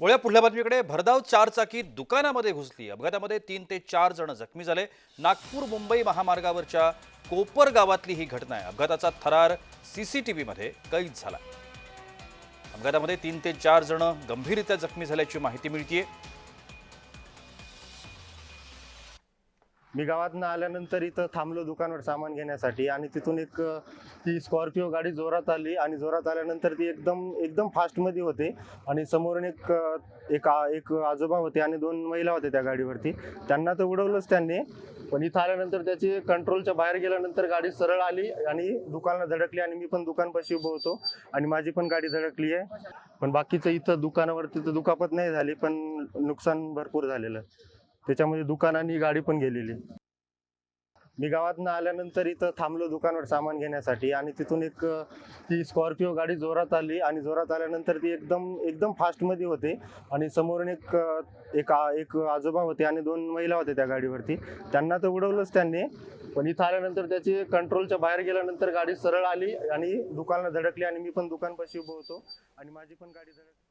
वळ्या पुढल्या बातमीकडे भरधाव चारचाकी दुकानामध्ये घुसली. अपघातामध्ये तीन ते चार जण जखमी झाले. नागपूर मुंबई महामार्गावरच्या कोपर गावातली ही घटना आहे. अपघाताचा थरार सीसीटीव्हीमध्ये कैद झाला. अपघातामध्ये तीन ते चार जण गंभीररित्या जखमी झाल्याची माहिती मिळतीये. मी गावातनं आल्यानंतर इथं थांबलो दुकानावर सामान घेण्यासाठी आणि तिथून एक ती स्कॉर्पिओ गाडी जोरात आली आणि जोरात आल्यानंतर ती एकदम एकदम फास्टमध्ये होते आणि समोरून एक एक एक आजोबा होते आणि दोन महिला होत्या त्या गाडीवरती. त्यांना तर उडवलंच त्यांनी पण इथं आल्यानंतर त्याची कंट्रोलच्या बाहेर गेल्यानंतर गाडी सरळ आली आणि दुकानाला धडकली आणि मी पण दुकानपाशी उभं होतो आणि माझी पण गाडी धडकली आहे. पण बाकीचं इथं दुकानावरती तर दुखापत नाही झाली पण नुकसान भरपूर झालेलं. त्याच्यामध्ये दुकान आणि गाडी पण गेलेली. मी गावातनं आल्यानंतर इथं थांबलो दुकानावर सामान घेण्यासाठी आणि तिथून एक ती स्कॉर्पिओ गाडी जोरात आली आणि जोरात आल्यानंतर ती एकदम एकदम फास्टमध्ये होते आणि समोरून एक एक एक आजोबा होते आणि दोन महिला होत्या त्या गाडीवरती. त्यांना तर उडवलंच त्यांनी पण इथं आल्यानंतर त्याची कंट्रोलच्या बाहेर गेल्यानंतर गाडी सरळ आली आणि दुकानाला धडकली आणि मी पण दुकानपाशी उभं होतो आणि माझी पण गाडी धडकली